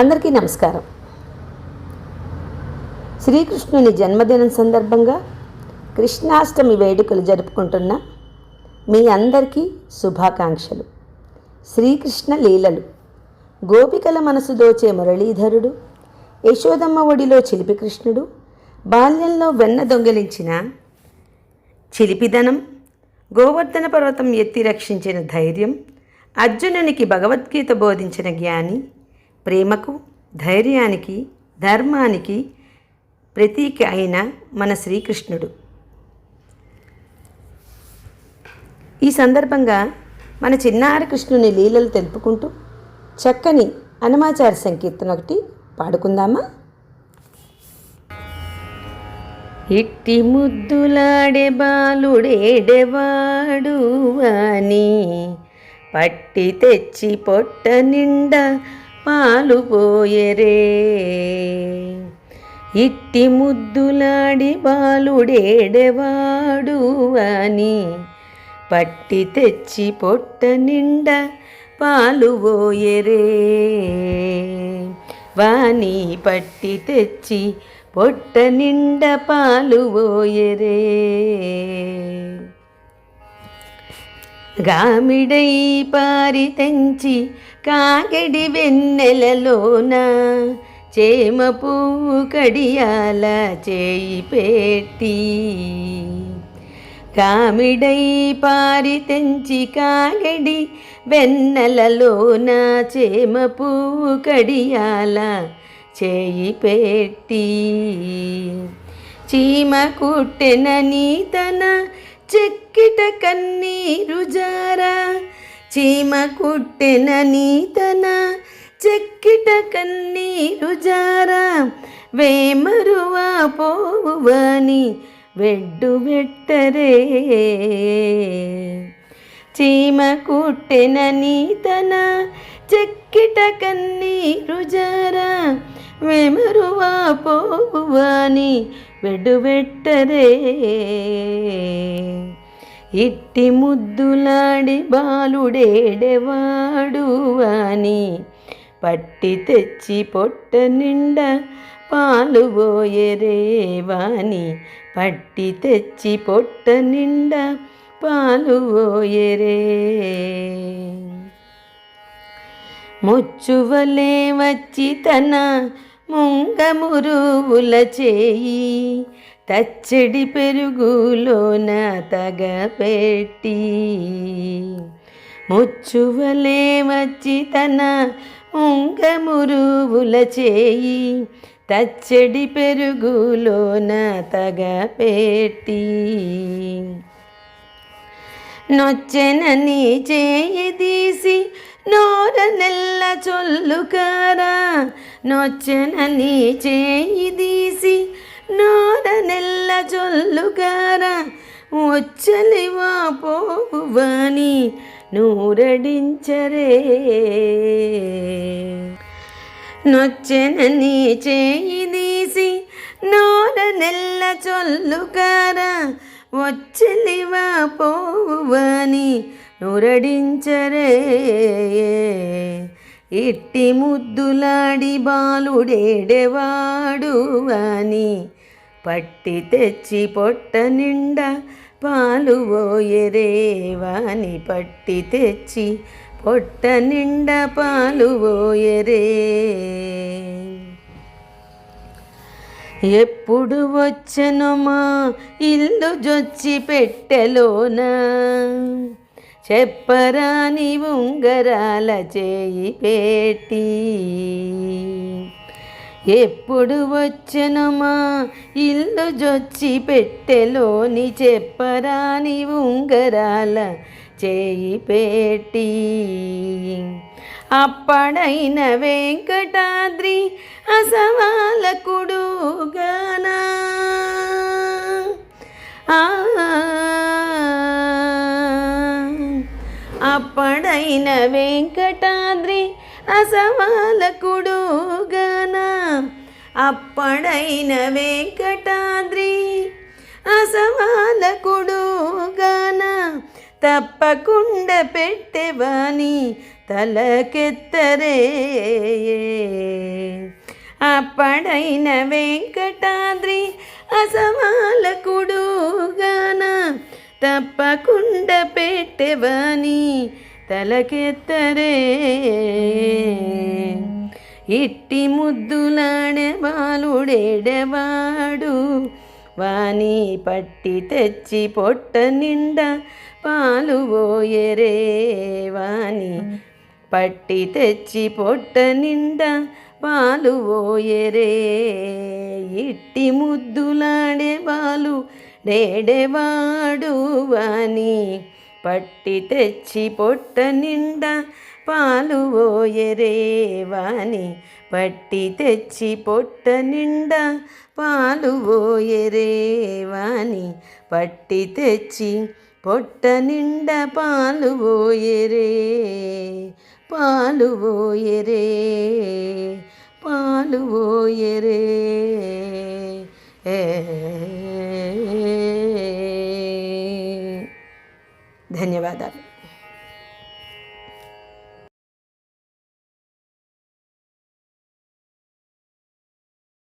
అందరికీ నమస్కారం. శ్రీకృష్ణుని జన్మదినం సందర్భంగా కృష్ణాష్టమి వేడుకలు జరుపుకుంటున్న మీ అందరికీ శుభాకాంక్షలు. శ్రీకృష్ణ లీలలు. గోపికల మనసు దోచే మురళీధరుడు యశోదమ్మ ఒడిలో చిలిపి కృష్ణుడు బాల్యంలో వెన్న దొంగిలించిన చిలిపిదనం గోవర్ధన పర్వతం ఎత్తి రక్షించిన ధైర్యం అర్జునునికి భగవద్గీత బోధించిన జ్ఞాని ప్రేమకు ధైర్యానికి ధర్మానికి ప్రతీక అయిన మన శ్రీకృష్ణుడు. ఈ సందర్భంగా మన చిన్నారి కృష్ణుని లీలలు తెలుపుకుంటూ చక్కని హనుమాచార సంకీర్తన ఒకటి పాడుకుందామా? ఇట్టి ముద్దులాడే బాలుడేడేవాడు అని పట్టి తెచ్చి పొట్ట నిండా పాలు పోయరే ఇట్టి ముద్దులాడి బాలుడేడేవాడు అని పట్టి తెచ్చి పొట్ట నిండా పాలు పోయరే వాణి పట్టి తెచ్చి పొట్ట నిండా పాలు పోయరే గామిడై పారి తెంచి కాగడి వెన్నెలలోన చేమ పువ్వు కడియాల చేయి పెట్టి. కామిడై పారి తెంచి కాగడి వెన్నెలలోన చేమ పువ్వు కడియాల చేయి పెట్టి. చీమ కుట్టెన నీతన చెక్కిట కన్నీరు జారా చీమ కుట్టెన నీతన చెక్కిట కన్నీరు జారా వేమరువా పోవని వెడ్డు వెట్టరే. చీమ కుట్టెన నీతన చెక్కిట కన్నీరు జారా వెమరువా పోవని వెడువెట్టరే. ఇట్టి ముద్దులాడి బాలుడేడేవాడు అని పట్టి తెచ్చి పొట్ట నిండా పాలు వాని పట్టి తెచ్చి పొట్ట నిండా పాలు పోయరే మొచ్చువలే వచ్చి తన ముంగమురువుల చేయి. తచ్చడి పెరుగులోన తగ పెట్టి ముచ్చువలే వచ్చి తన ముంగమురువుల చేయి. తచ్చడి పెరుగులోన తగ పెట్టి నొచ్చెనని చేయి తీసి నోర నెల్ల చొల్లుకారా నొచ్చెనని చేయి తీసి నోర నెల్ల చొల్లుకారా వచ్చలివా పోవని నూరడించరే నొచ్చెనని చేయి తీసి నోర నెల్ల చొల్లుకారా వచ్చలివా పోవని నొరడించరే. ఇట్టి ముద్దులాడి బాలుడేడేవాడు అని పట్టి తెచ్చి పొట్ట నిండా పాలు పోయరే పట్టి తెచ్చి పొట్ట నిండా పాలు పోయరే ఎప్పుడు వచ్చను మా ఇల్లు జొచ్చి పెట్టెలోనా? చెప్పరాని ఉంగరాల చేయి పెట్టి ఎప్పుడు వచ్చనమా ఇల్లు జొచ్చి పెట్టెలోని చెప్పరాని ఉంగరాల చేయి పెట్టి అప్పడైన వెంకటాద్రి అసవాలకుడుగానా అప్పడైన వెంకటాద్రి అసవాలకుడుగానా అప్పడైన వెంకటాద్రి అసవాలకుడుగానా తప్పకుండా పెట్టెవాని తలకెత్తరే అప్పడైన వెంకటాద్రి అసమాలకుడుగాన. తప్పకుండా పెట్టెవని తలకెత్తరే. ఇట్టి ముద్దులాడే బాలుడేడవాడు వాని పట్టి తెచ్చి పొట్ట నిండా పాలు పోయరే. వాని పట్టి తెచ్చి పొట్ట నిండా పాలు పోయరే. ఇట్టి ముద్దులాడే బాలు డేడేవాడు పట్టి తెచ్చి పొట్ట నిండా పాలు పోయరే పట్టి తెచ్చి పొట్ట నిండా పాలు పోయరే పట్టి తెచ్చి పొట్ట నిండా పాలు ఓయరే పాలు ఓయరే పాలు ఓయరే ఏ ધન્યવાદ આપ